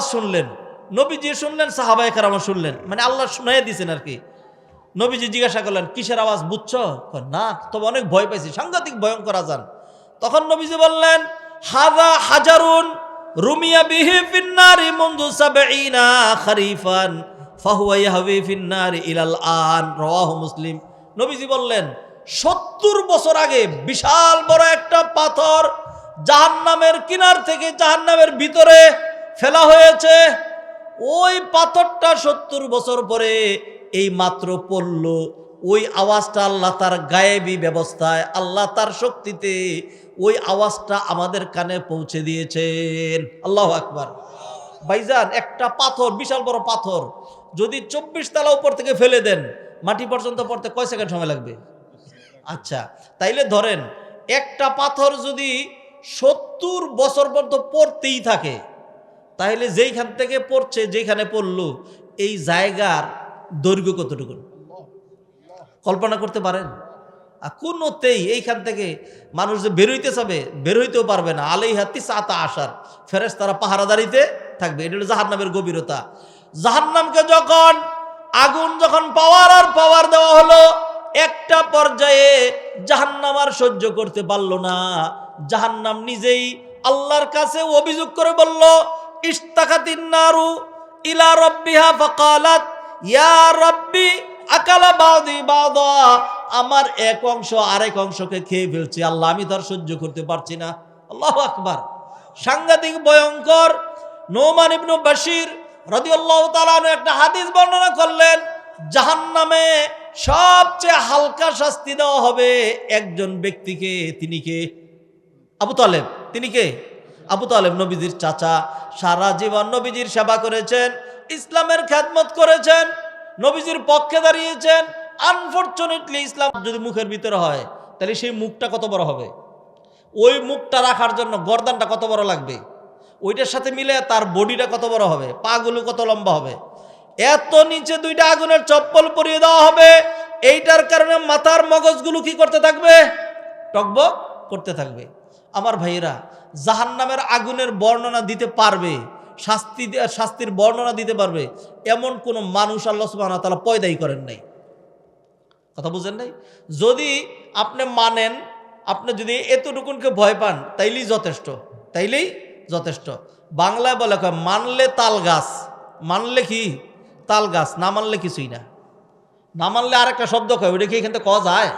আওয়াজ শুনলেন, নবীজি শুনলেন সাহাবাই কারামা শুনলেন মানে আল্লাহ শুনাই দিয়েছেন আর কি। নবীজি জিজ্ঞাসা করলেন, কিসের আওয়াজ বুঝছ? না তবে অনেক ভয় পাইছি, সাংঘাতিক ভয়ঙ্কর আজান। তখন নবীজি বললেন, হাদা হাজারুন রুমিয়া বিহি ফিন্নারি মুন্দু ইলাল আন মুসলিম। নবীজি বললেন, সত্তর বছর আগে বিশাল বড় একটা পাথর জাহান্নামের কিনার থেকে জাহান্নামের ভিতরে ফেলা হয়েছে। ওই পাথরটা সত্তর বছর পরে এই মাত্র পড়ল। ওই আওয়াজটা আল্লাহ তার গায়েবী ব্যবস্থায়, আল্লাহ তার শক্তিতে ওই আওয়াজটা আমাদের কানে পৌঁছে দিয়েছেন। আল্লাহ আকবার। ভাইজান, একটা পাথর, বিশাল বড় পাথর, যদি চব্বিশ তালা উপর থেকে ফেলে দেন, মাটি পর্যন্ত পড়তে কয় সেকেন্ড সময় লাগবে? আচ্ছা তাইলে ধরেন, একটা পাথর যদি সত্তর বছর পর্যন্ত পড়তেই থাকে তাহলে যেইখান থেকে পড়ছে যেখানে পড়ল, এই জায়গার দৈর্ঘ্য কতটুকু? কল্পনা করতে পারেন? আর কোনোতেই এইখান থেকে মানুষ যে বেরোইতে যাবে বেরোইতেও পারবে না। আলাই হাতি সাতা আসার ফেরেস তারা পাহারাদারিতে থাকবে। এটা হলো জাহান্নামের গভীরতা। জাহান্নামকে যখন আগুন যখন পাওয়ার আর পাওয়ার দেওয়া হলো, একটা পর্যায়ে জাহান্নাম আর সহ্য করতে পারল না। জাহান্নাম নিজেই আল্লাহর কাছে অভিযোগ করে বলল ইস্তাকাতিন নারু ইলা রব্বিহা ফাকালাত, ইয়া রব্বি আকালা বাদি আমার এক অংশ আরেক অংশকে খেয়ে ফেলছে। আল্লাহ, আমি তার সহ্য করতে পারছি না। আল্লাহ আকবার। সাংঘাতিক ভয়ঙ্কর নোমান ইবনু বাশির রাদিয়াল্লাহু তাআলা একটা হাদিস বর্ণনা করলেন, জাহান্নামে সবচেয়ে হালকা শাস্তি দেওয়া হবে একজন ব্যক্তিকে, তিনি কে? আবু তালেব। তিনি কে? আবু তালেব নবীজির চাচা সারা জীবন নবীজির সেবা করেছেন, ইসলামের খ্যাতমত করেছেন, নবীজির পক্ষে দাঁড়িয়েছেন। আনফর্চুনেটলি ইসলাম যদি মুখের ভিতরে হয়, তাহলে সেই মুখটা কত বড় হবে? ওই মুখটা রাখার জন্য গর্দানটা কত বড় লাগবে? ওইটার সাথে মিলে তার বডিটা কত বড় হবে? পাগুলো কত লম্বা হবে? এত নিচে দুইটা আগুনের চপ্পল পরিয়ে দেওয়া হবে। এইটার কারণে মাথার মগজগুলো কি করতে থাকবে? টকবক করতে থাকবে। আমার ভাইয়েরা জাহান্নামের আগুনের বর্ণনা দিতে পারবে, শাস্তি শাস্তির বর্ণনা দিতে পারবে, এমন কোনো মানুষ আল্লাহ সুবাহ তালা পয়দাই করেন নাই। কথা বুঝেন নাই? যদি আপনি মানেন, আপনি যদি এতটুকুনকে ভয় পান, তাইলেই যথেষ্ট তাইলেই যথেষ্ট। বাংলায় বলে মানলে তাল গাছ মানলে কি? তাল গাছ, না মানলে কিছুই না। না মানলে আর একটা শব্দ কয় ওইটা কি এখান থেকে কওয়া যায়?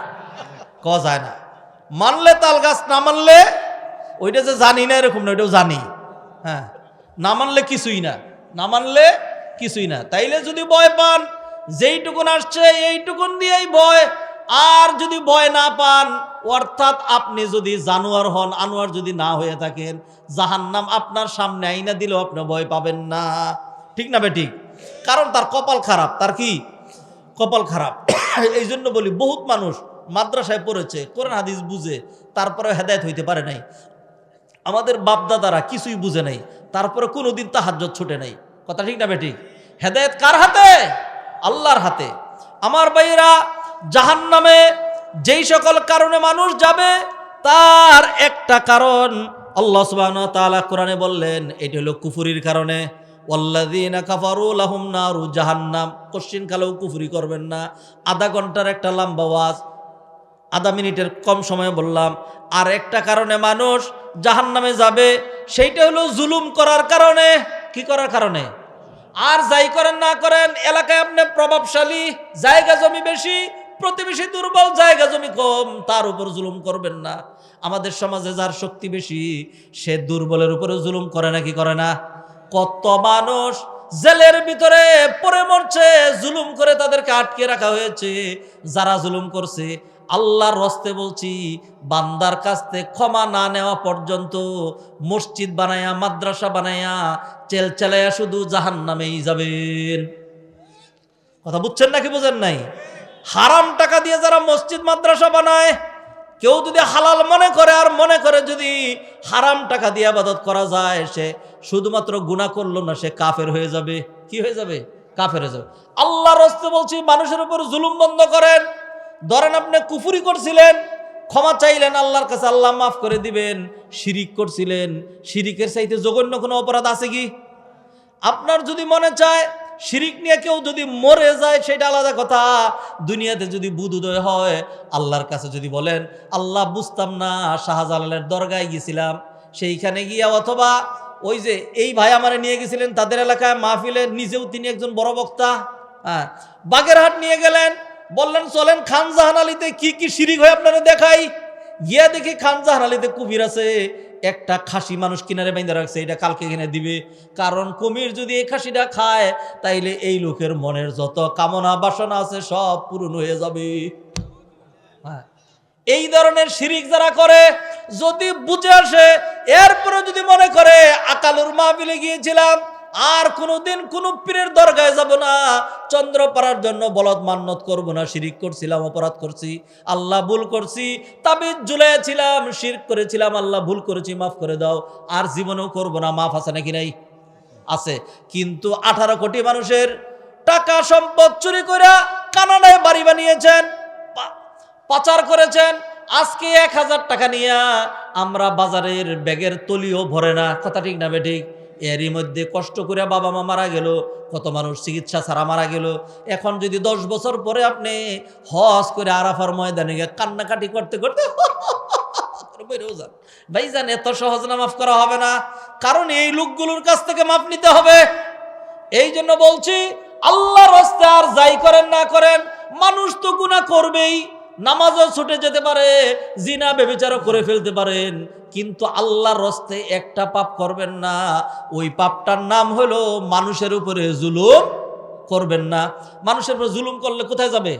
কওয়া যায় না। মানলে তাল গাছ, না মানলে ওইটা যে জানি না এরকম না, ওইটাও জানি। হ্যাঁ। না মানলে কিছুই না। না মানলে কিছুই না। তাইলে যদি ভয় পান, যেইটুকুন আসছে এইটুকুন দিয়েই ভয়। আর যদি ভয় না পান, অর্থাৎ আপনি যদি জানোয়ার হন, আনোয়ার যদি না হয়ে থাকেন, জাহান্নাম আপনার সামনে আইনা দিলেও আপনি ভয় পাবেন না। ঠিক না বেঠিক? কারণ তার কপাল খারাপ। তার কি? কপাল খারাপ। এই জন্য বলি, বহুত মানুষ মাদ্রাসায় পড়েছে, কোরআন, হাদিস বুঝে তারপরে হেদায়ত হইতে পারে নাই। আমাদের বাপদাদারা কিছুই বুঝে নাই, তারপরে কোনোদিন তাহাজ্জত ছুটে নাই। কথা ঠিক না বেঠিক? হেদায়ত কার হাতে? আল্লাহর হাতে। আমার ভাইয়েরা জাহান নামে যেই সকল কারণে মানুষ যাবে, তার একটা কারণ আল্লাহ সুবাহ তাআলা কোরআনে বললেন, এটি হলো কুফুরির কারণে। ওয়াল্লাযীনা কাফারু জাহান্নাম। কোশ্চিন কালেও কুফুরি করবেন না। আধা ঘণ্টার একটা লম্বা ওয়াজ। আধা মিনিটের কম সময়ে বললাম। আর একটা কারণে মানুষ জাহান নামে যাবে, সেইটা হলো জুলুম করার কারণে। কি করার কারণে? আর যাই করেন না করেন, এলাকায় আপনি প্রভাবশালী, জায়গা জমি বেশি, প্রতিবেশী দুর্বল, জায়গা জমি কম, তার উপর জুলুম করবেন না। আমাদের সমাজে যার শক্তি বেশি, সে দুর্বলের উপরে জুলুম করে না, কি করে না? কত মানুষ জেলের ভিতরে পরে মরছে, জুলুম করে তাদেরকে আটকে রাখা হয়েছে। যারা জুলুম করছে আল্লাহর রস্তে বলছি, বান্দার কাছ থেকে ক্ষমা না নেওয়া পর্যন্ত মসজিদ বানায়া, মাদ্রাসা বানায়া, চেল চেলাইয়া শুধু জাহান নামেই যাবেন। কথা বুঝছেন নাকি বুঝেন নাই? হারাম টাকা দিয়ে যারা মসজিদ, মাদ্রাসা বানায়, কেউ যদি হালাল মনে করে আর মনে করে যদি হারাম টাকা দিয়ে আবাদত করা যায়, সে শুধুমাত্র গুণা করল না, সে কাফের হয়ে যাবে। কি হয়ে যাবে? কাফের হয়ে যাবে। আল্লাহর রস্তে বলছি, মানুষের উপর জুলুম বন্ধ করেন। ধরেন আপনি কুফুরি করছিলেন, ক্ষমা চাইলেন, আল্লাহর কাছে আল্লাহ মাফ করে দিবেন, শিরিক করছিলেন, শিরিকের চাইতে জঘন্য কোনো অপরাধ আছে কি? আপনার যদি মনে চায়, শিরিক নিয়ে কেউ যদি মরে যায়, সেটা আলাদা কথা। দুনিয়াতে যদি বুধুদয় হয়, আল্লাহর কাছে যদি বলেন, আল্লাহ বুঝতাম না, শাহজালালের দরগায় গেছিলাম সেইখানে গিয়া অথবা ওই যে এই ভাই আমারে নিয়ে গেছিলেন, তাদের এলাকায় মাহফিলে নিজেও তিনি একজন বড় বক্তা। হ্যাঁ বাগেরহাট নিয়ে গেলেন বললেন, চলেন খান জাহান আলীতে কি কি শিরিক হয় আপনারা দেখাই। গিয়া দেখি খান জাহান আলীতে কুমির আছে, একটা খাসি মানুষ কিনারে বাইন্দা রাখছে, এটা কালকে কিনে দিবে। কারণ কুমির যদি এই খাসিটা খায়, তাইলে এই লোকের মনের যত কামনা বাসনা আছে সব পূরণ হয়ে যাবে। হ্যাঁ এই ধরনের শিরিক যারা করে, যদি বুঝে আসে, এরপরে যদি মনে করে, আকালুর মাহফিলে গিয়েছিলাম আর কোনোদিন কোনো পীরের দরগায় যাব না। চন্দ্র পাড়ার জন্য বলদ মান্নত করব না, শিরিক করছিলাম, অপরাধ করছি। আল্লাহ ভুল করছি, তাবিজ ঝুলাইছিলাম শির করেছিলাম, আল্লাহ ভুল করেছি, মাফ করে দাও। আর জীবনেও করব না, মাফ আছে নাকি নাই? আছে। কিন্তু আঠারো কোটি মানুষের টাকা সম্পদ চুরি করে কানাডায় বাড়ি বানিয়েছেন পাচার করেছেন। আজকে এক হাজার টাকা নিয়ে আমরা বাজারের ব্যাগের তলিও ভরে না। কথা ঠিক না বেঠিক এরই মধ্যে কষ্ট করে বাবা মা মারা গেল, কত মানুষ চিকিৎসা ছাড়া মারা গেল। এখন যদি দশ বছর পরে আপনি হজ করে আরাফার ময়দানে গিয়ে কান্নাকাটি করতে করতে বেরোও যান। এত সহজ না, মাফ করা হবে না। কারণ এই লোকগুলোর কাছ থেকে মাফ নিতে হবে। এই জন্য বলছি আল্লাহ রাস্তা আর যাই করেন না করেন, মানুষ তো গুণা করবেই। নামাজও ছুটে যেতে পারে, জিনা বেবিচারও করে ফেলতে পারেন, কিন্তু আল্লাহর রস্তে একটা পাপ করবেন না। ওই পাপটার নাম হলো মানুষের উপরে জুলুম করবেন না। মানুষের উপরে জুলুম করলে কোথায় যাবে?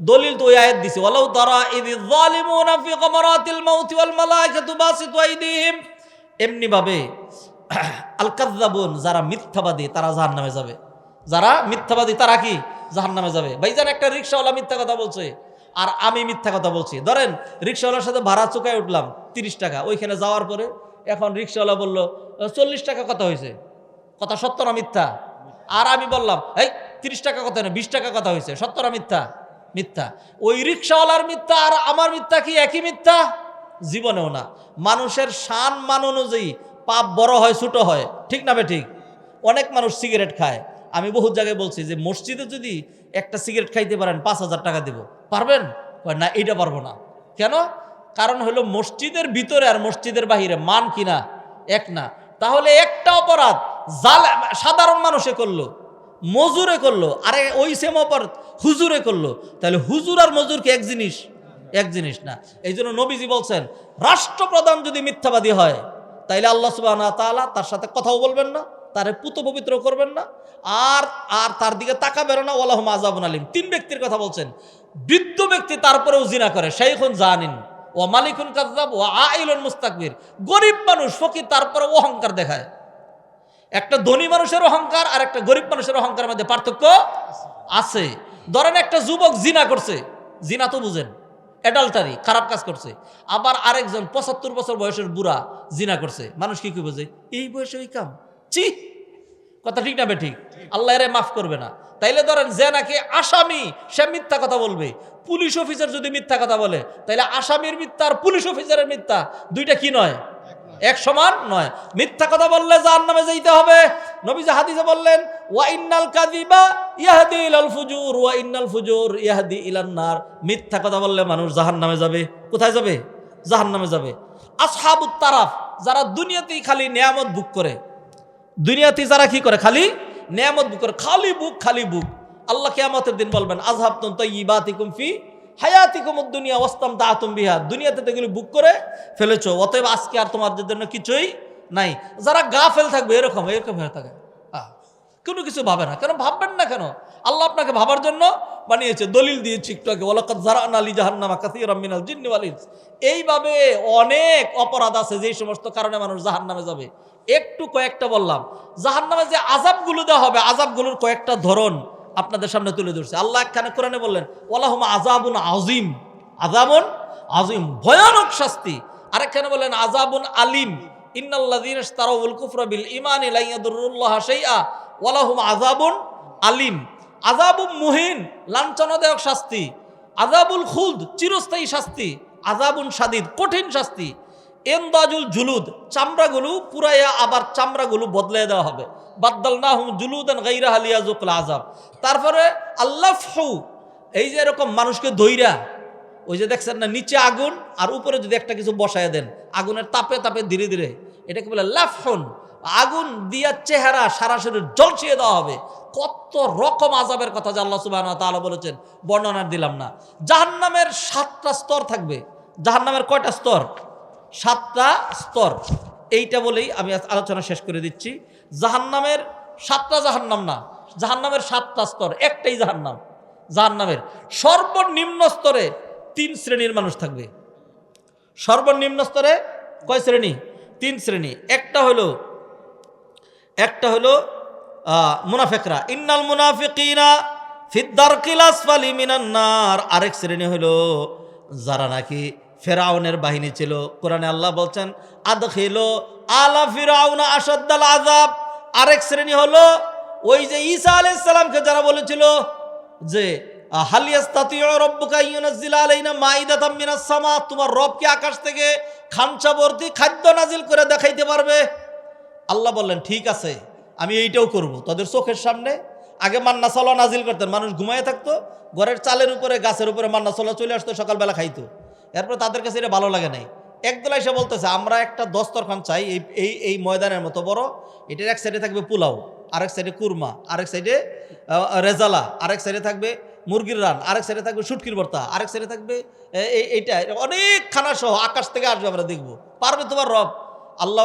দলিল তো ওই আয়াত দিছে, ওয়ালাউ তারা ইদি যালিমুনা ফি গামারাতিল মাউতি ওয়াল মালাইকাতু বাসিতু আইদিহিম। এমনি ভাবে আল কাযযাবুন যারা মিথ্যাবাদী, তারা জাহান্নামে যাবে। যারা মিথ্যাবাদী, তারা কি? জাহান্নামে যাবে। ভাইজান, একটা রিকশাওয়ালা মিথ্যা কথা বলছে। আর আমি মিথ্যা কথা বলছি। ধরেন, রিক্সাওয়ালার সাথে ভাড়া চুকায় উঠলাম তিরিশ টাকা, ওইখানে যাওয়ার পরে এখন রিক্সাওয়ালা বলল চল্লিশ টাকা কথা হয়েছে। কথা সত্য না মিথ্যা? আর আমি বললাম, এই, তিরিশ টাকা কথা না, বিশ টাকা কথা হয়েছে। সত্য না মিথ্যা? মিথ্যা। ওই রিক্সাওয়ালার মিথ্যা আর আমার মিথ্যা কি একই মিথ্যা? জীবনেও না। মানুষের শান মান অনুযায়ী পাপ বড় হয়, ছোট হয়। ঠিক না বে ঠিক? অনেক মানুষ সিগারেট খায়। আমি বহুত জায়গায় বলছি যে মসজিদে যদি একটা সিগারেট খাইতে পারেন, পাঁচ হাজার টাকা দেব। পারবেন? না, এইটা পারব না। কেন? কারণ হলো মসজিদের ভিতরে আর মসজিদের বাহিরে মান কিনা এক না। তাহলে একটা অপরাধ জাল, সাধারণ মানুষে করল, মজুরে করল, আরে ওই সেম অপরাধ হুজুরে করল। তাহলে হুজুর আর মজুর কি এক জিনিস? এক জিনিস না। এই জন্য নবীজি বলছেন, রাষ্ট্রপ্রধান যদি মিথ্যাবাদী হয়, তাইলে আল্লাহ সুবাহ তার সাথে কথাও বলবেন না। তারে পুত পবিত্র করবেন না। আর আর তার দিকে তাকাবেন না। ওলাহ আজাবুন আলিম। তিন ব্যক্তির কথা বলছেন। বৃদ্ধ ব্যক্তি তারপরেও জিনা করে। সেইখন জানিন। ও মালিকুন কাজাব ও আইলন মুস্তাকবির। গরিব মানুষ ফকির তারপরে অহংকার দেখায়। একটা ধনী মানুষের অহংকার আর একটা গরিব মানুষের অহংকারের মধ্যে পার্থক্য আছে। ধরেন একটা যুবক জিনা করছে। জিনা তো বুঝেন। অ্যাডাল্টারি, খারাপ কাজ করছে। আবার আরেকজন পঁচাত্তর বছর বয়সের বুড়া জিনা করছে। মানুষ কি কি বোঝে? এই বয়সে ওই কাম। চি কথা ঠিক না বে ঠিক? আল্লাহ এরে মাফ করবে না। তাইলে ধরেন যে নাকি আসামি, সে মিথ্যা কথা বলবে। পুলিশ অফিসার যদি মিথ্যা কথা বলে, তাইলে আসামির মিথ্যা আর পুলিশ অফিসারের মিথ্যা দুইটা কি নয়? এক সমান নয়। মিথ্যা কথা বললে যার নামে যাইতে হবে। নবী হাদিসে বললেন, ওয়া ইন্নাল কাযিবা ইয়াহদি ইলাল ফুজুর, ওয়া ইন্নাল ফুজুর ইয়াহদি ইলান নার। মিথ্যা কথা বললে মানুষ জাহান্নামে যাবে। কোথায় যাবে? জাহান্নামে যাবে। আসহাবুত তারাফ, যারা দুনিয়াতেই খালি নিয়ামত বুক করে দুনিয়াতে যারা কি করে? খালি নিয়ামত বুক করে। খালি বুক খালি বুক। আল্লাহ কেয়ামতের দিন বলবেন আজহাব তুম তৈবাতিকুম ফি হায়াতিকুম দুনিয়া ওয়াস্তাম তাহাতুম বিহা। দুনিয়াতে তো বুক করে ফেলেছো, অতএব আজকে আর তোমাদের জন্য কিছুই নাই। যারা গা ফেল থাকবে, এরকম এরকম হয়ে থাকে। কোনো কিছু ভাবে না। কেন ভাববেন না কেন? আল্লাহ আপনাকে ভাবার জন্য বানিয়েছে। দলিল দিয়েছে একটু আগে ওলাকাত জারান জাহান্নামা কাসিরাম মিনাল জিন্নি ওয়াল ইনস। এইভাবে অনেক অপরাধ আছে যেই সমস্ত কারণে মানুষ জাহান্নামে যাবে। একটু কয়েকটা বললাম। জাহান্নামে যে আজাবগুলো দেওয়া হবে আজাবগুলোর কয়েকটা ধরন আপনাদের সামনে তুলে ধরছে। আল্লাহ একখানে কোরআনে বললেন ওলাহুম আজাবুন আজিম আজাবুন আজিম ভয়ানক শাস্তি। আরেকখানে বললেন আজাবুন আলিম। আযাবুম মুহিন শাস্তি। আযাবুল খুলদ, চিরস্থায়ী শাস্তি। আযাবুন শাদীদ, কঠিন শাস্তি। এন্দাজুল জুলুদ, চামড়াগুলো পুরাইয়া আবার চামড়াগুলো বদলে দেওয়া হবে। বাদ্দাল না হুম জুলুদান গাইরা হালিয়াজুকুল আজাব তারপরে আল্লাহ ফু এই যে এরকম মানুষকে দইরা ওই যে দেখছেন না, নিচে আগুন আর উপরে যদি একটা কিছু বসায় দেন, আগুনের তাপে তাপে ধীরে ধীরে, এটাকে বলে লাফন আগুন দিয়া চেহারা সারা শরীর জলছিয়ে দেওয়া হবে। কত রকম আজাবের কথা যে আল্লাহ সুবাহ তাআলা বলেছেন, বর্ণনা দিলাম না। জাহান্নামের সাতটা স্তর থাকবে। জাহান্নামের কয়টা স্তর? সাতটা স্তর। এইটা বলেই আমি আলোচনা শেষ করে দিচ্ছি। জাহান্নামের সাতটা জাহান্নাম না, জাহান্নামের সাতটা স্তর, একটাই জাহান্নাম। জাহান্নামের সর্বনিম্ন স্তরে তিন শ্রেণির মানুষ থাকবে। সর্বনিম্ন স্তরে কয় শ্রেণি? তিন শ্রেণি। একটা হলো একটা হলো মুনাফেকরা। ইন্নাল মুনাফিকিনা ফিদ্দার কিলাস মিনান নার। আরেক শ্রেণি হলো, যারা নাকি ফেরাউনের বাহিনী ছিল। কোরআনে আল্লাহ বলছেন, আদখিলো আলা ফিরাউনা আসাদ্দাল আযাব। আরেক শ্রেণি হলো, ওই যে ঈসা আলাইহিস সালামকে যারা বলেছিল যে তোমার রব কি আকাশ থেকে খাদ্য নাজিল করে দেখাইতে পারবে। আল্লাহ বললেন, ঠিক আছে, আমি এইটাও করব। তোদের চোখের সামনে আগে মান্না নাজিল করতেন। মানুষ ঘুমায় থাকতো, ঘরের চালের উপরে, গাছের উপরে মান্না চলে আসতো, সকালবেলা খাইতো। এরপর তাদের কাছে এটা ভালো লাগে নাই। একদল এসে বলতেছে, আমরা একটা দস্তরখান চাই, এই এই এই ময়দানের মতো বড়। এটার এক সাইডে থাকবে পোলাও, আরেক সাইডে কুরমা, আরেক সাইডে রেজালা, আরেক সাইডে থাকবে মুরগির রান, আরেক সাইডে থাকবে শুটকির ভর্তা, আরেক সাইডে থাকবে এই এইটা। অনেক খানা সহ আকাশ থেকে আসবে আমরা দেখব। পারবে তোমার রব? আল্লাহ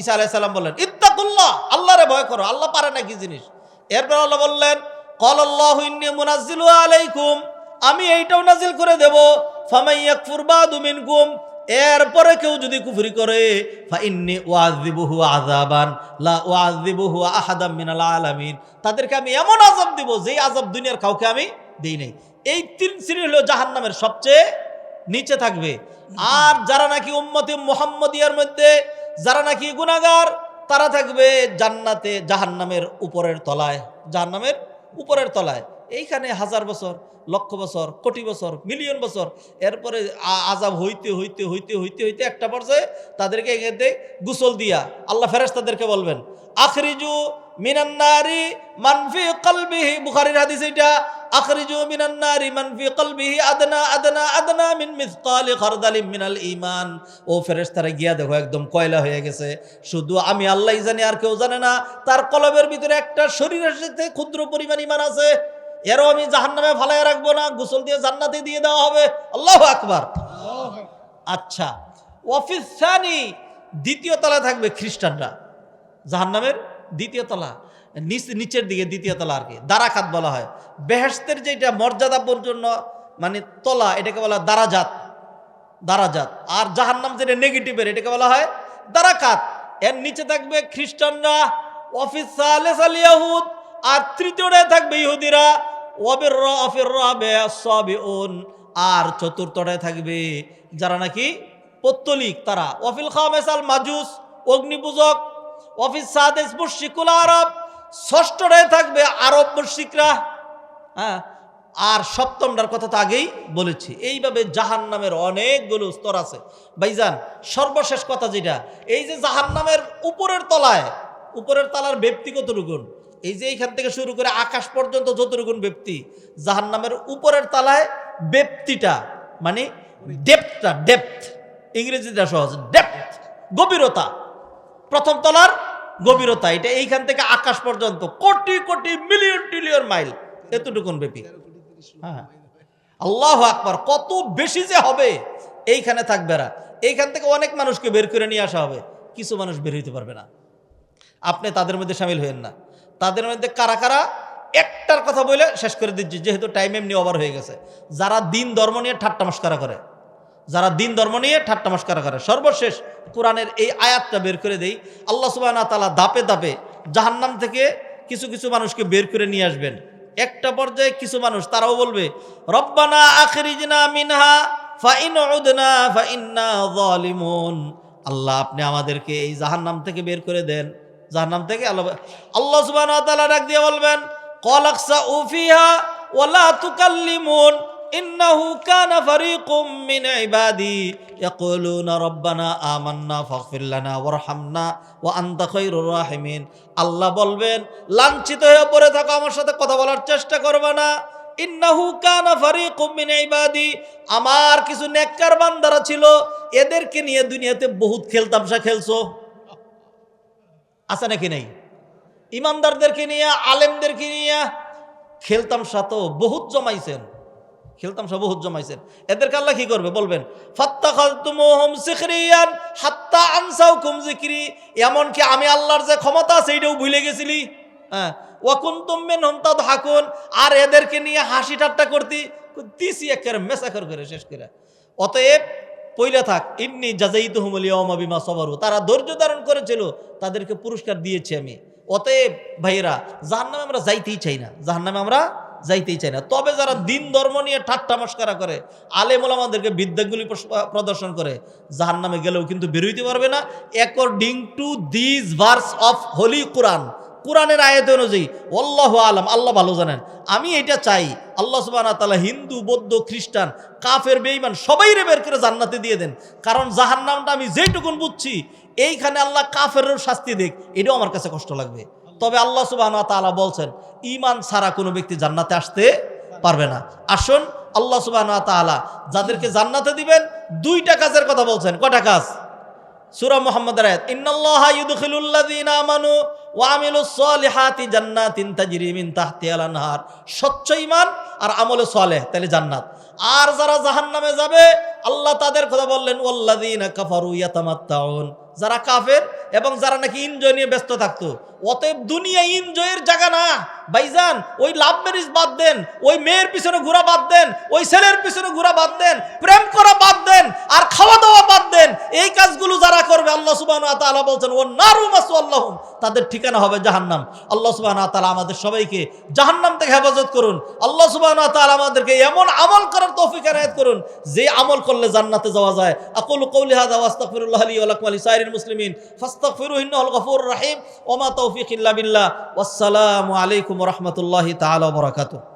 ঈসা আলাইসাল্লাম বললেন, ইত্তাকুল্লাহ, আল্লাহরে ভয় করো, আল্লাহ পারে না কি জিনিস? এরপর আল্লাহ বললেন কল আল্লাহ ইন্নি মুনাজ্জিলু আলাইকুম। আমি এইটাও নাজিল করে দেব ফামাইয়াকফুর বাদু মিনকুম, এরপরে কেউ যদি কুফরি করে আহাদাম তাদেরকে আমি এমন আযাব দিব যেই আযাব দুনিয়ার কাউকে আমি দেই নাই। এই তিন শ্রেণি হলো জাহান্নামের সবচেয়ে নিচে থাকবে। আর যারা নাকি উম্মতে মোহাম্মদিয়ার মধ্যে, যারা নাকি গুনাগার তারা থাকবে জান্নাতে, জাহান্নামের উপরের তলায়, জাহান্নামের উপরের তলায়। এইখানে হাজার বছর, লক্ষ বছর, কোটি বছর, মিলিয়ন বছর, এরপরে আজাব হইতে হইতে হইতে হইতে হইতে একটা পর্যায়ে তাদেরকে এগেতে গুসল দিয়া আল্লাহ ফেরেস তাদেরকে বলবেন, আখরিজু মিনান্নারি মানফি কলবিহি, বুখারির হাদিস এটা আখরিজু মিনান্নারি মানফি কলবিহি আদনা আদনা আদনা মিন মিসকালি খারদালিম মিনাল ঈমান। ও ফেরেশতারা গিয়া দেখো একদম কয়লা হয়ে গেছে, শুধু আমি আল্লাহই জানি আর কেউ জানে না, তার কলবের ভিতরে একটা শরীরের সাথে ক্ষুদ্র পরিমাণ ঈমান আছে। এরও আমি জাহান্নামে ফালায় রাখব না, গোসল দিয়ে জান্নাতে দিয়ে দেওয়া হবে। আল্লাহ আকবার। আচ্ছা অফিস দ্বিতীয় তলায় থাকবে খ্রিস্টানরা। জাহান্নামের দ্বিতীয় তলা, নিচ, নিচের দিকে দ্বিতীয় তলা আর কি, দারাকাত বলা হয়। বেহেস্তের যেটা মর্যাদার জন্য মানে তলা, এটাকে বলা হয় দারাজাত। দারাজাত। আর জাহান্নাম যেটা নেগেটিভের, এটাকে বলা হয় দারাকাত। এর নিচে থাকবে খ্রিস্টানরা অফিস আর তৃতীয়টায় থাকবে ইহুদিরা। সাবিউন আর চতুর্থটায় থাকবে যারা নাকি পত্তলিক, তারা। ওয়াফিল খামেস আল মাজুস অগ্নিপূজক। অফিস সাদেস মুশিকুল আরব, ষষ্ঠটায় থাকবে আরব মুশিকরা হ্যাঁ আর সপ্তমটার কথা তো আগেই বলেছি। এইভাবে জাহান নামের অনেকগুলো স্তর আছে। ভাইজান, সর্বশেষ কথা যেটা, এই যে জাহান নামের উপরের তলায়, উপরের তলার ব্যক্তিগত কতটুকুন এই যে এইখান থেকে শুরু করে আকাশ পর্যন্ত যতটুকুন ব্যক্তি জাহান নামের উপরের তলায় ব্যক্তিটা মানে ডেপথটা ডেপথ ইংরেজিটা সহজ ডেপথ গভীরতা। প্রথম তলার গভীরতা, এটা এইখান থেকে আকাশ পর্যন্ত, crore crore million trillion mile এতটুকুন ব্যাপী। হ্যাঁ। আল্লাহ আকবার, কত বেশি যে হবে, এইখানে থাকবে না। এইখান থেকে অনেক মানুষকে বের করে নিয়ে আসা হবে, কিছু মানুষ বের হইতে পারবে না। আপনি তাদের মধ্যে সামিল হইেন না। তাদের মধ্যে কারা কারা? একটার কথা বলে শেষ করে দিচ্ছি, যেহেতু টাইম এমনি ওভার হয়ে গেছে। যারা দিন ধর্ম নিয়ে ঠাট্টা মস্কারা করে, যারা দিন ধর্ম নিয়ে ঠাট্টা মস্কারা করে, সর্বশেষ কোরআনের এই আয়াতটা বের করে দেই। আল্লাহ সুবাহ তালা দাপে দাপে জাহান্নাম থেকে কিছু কিছু মানুষকে বের করে নিয়ে আসবেন। একটা পর্যায়ে কিছু মানুষ, তারাও বলবে, রব্বানা আখরিজনা মিনহা ফাইন আল্লাহ আপনি আমাদেরকে এই জাহান্নাম থেকে বের করে দেন। জাহান্নাম থেকে আল্লাহ আল্লাহ সুবহানাহু ওয়া তাআলা ডাক দিয়ে বলবেন কলাকসা উফিহা ওয়ালা তুকাল্লিমুন إنه كان فريق من عبادي يقولون ربنا آمنا فاغفر لنا وارحمنا وأنت خير الراحمين আল্লাহ বলবেন লাঞ্ছিত হয়ে পড়ে থাকো আমার সাথে কথা বলার চেষ্টা করবে না ইন্নাহু কানা ফারিকুম মিন ইবাদি আমার কিছু নেককার বান্দারা ছিল এদেরকে নিয়ে দুনিয়াতে বহুত খেলতামশা খেলছো আছে নাকি নেই? ইমানদারদেরকে নিয়ে, আলেমদেরকে নিয়ে খেলতামশা তো বহুত জমাইছেন। খেলতাম খেলতামশা বহুত জমাইছেন। এদেরকে আল্লাহ কি করবে বলবেন? হাত্তা যিকরি। এমনকি আমি আল্লাহর যে ক্ষমতা আছে, এইটাও ভুলে গেছিলি। হ্যাঁ তাদহাকুন। আর এদেরকে নিয়ে হাসি ঠাট্টা করতি দিছি একেবারে মেসাকর করে শেষ করে। অতএব পইলা থাক, ইন্নি জাজাইতুহুমুল ইয়াওমা বিমা সাবারু। তারা ধৈর্য ধারণ করেছিল, তাদেরকে পুরস্কার দিয়েছি আমি। অতএব ভাইরা জাহান্নামে আমরা যাইতেই চাই না। জাহান্নামে আমরা যাইতেই চাই না। তবে যারা দিন ধর্ম নিয়ে ঠাট্টা মস্কারা করে আলেমুল আমাদেরকে বিদ্যাগুলি প্রদর্শন করে, জাহান্নামে গেলেও কিন্তু বেরোইতে পারবে না। According to this verse of holy Quran কোরআনের আয়াত অনুযায়ী অল্লাহ আলম, আল্লাহ ভালো জানেন। আমি এটা চাই, আল্লাহ সুবাহ তালা হিন্দু, বৌদ্ধ, খ্রিস্টান, কাফের, বেঈমান সবাই রে বের করে জান্নাতে দিয়ে দেন। কারণ জাহান্নামটা আমি যেটুকুন বুঝছি, এইখানে আল্লাহ কাফেরও শাস্তি দেখ এটাও আমার কাছে কষ্ট লাগবে। তবে আল্লাহ সুবাহ তালা বলছেন ইমান ছাড়া কোনো ব্যক্তি জান্নাতে আসতে পারবে না। আসুন, আল্লাহ সুবাহ তালা যাদেরকে জান্নাতে দিবেন, দুইটা কাজের কথা বলছেন। কটা কাজ? সূরা মুহাম্মদ আয়াত, ইন্নাল্লাহা ইউদখিলুল্লাযীনা আমানু স্বচ্ছ ইমান আর আমলে জান্নাত। আর যারা জাহান্নামে যাবে, আল্লাহ তাদের কথা বললেন কাফারু যারা কাফের এবং যারা নাকি ইনজয় নিয়ে ব্যস্ত থাকতো অতএব দুনিয়া এনজয়ের জায়গা না। ভাইজান, ওই লাভ ম্যারেজ বাদ দেন, ওই মেয়ের পিছনে ঘোরা বাদ দেন, ওই ছেলের পিছনে ঘোরা বাদ দেন, প্রেম করা বাদ দেন, আর খাওয়া দাওয়া বাদ দেন, এই কাজগুলো যারা করবে, আল্লাহ সুবাহ তাআলা বলছেন ও নারু মাসু আল্লাহম তাদের ঠিকানা হবে জাহান্নাম। আল্লাহ সুবাহ তাআলা আমাদের সবাইকে জাহান্নাম থেকে হেফাজত করুন। আল্লাহ সুবাহ তাআলা আমাদেরকে এমন আমল করার তৌফিক এনায়েত করুন, যে আমল করলে জান্নাতে যাওয়া যায়। আকুল কৌলি হাদা ওয়াস্তাগফিরুল্লাহ লি ওয়া লাকুম ওয়া লিসাইরিল মুসলিমিন, ফাস্তাগফিরুহু ইন্নাহুল গফুরুর রহিম, ওয়া মা তাওফীকি ইল্লা বিল্লাহ। আসসালামু আলাইকুম রাহমাতুল্লাহি তাআলা বারাকাতুহু।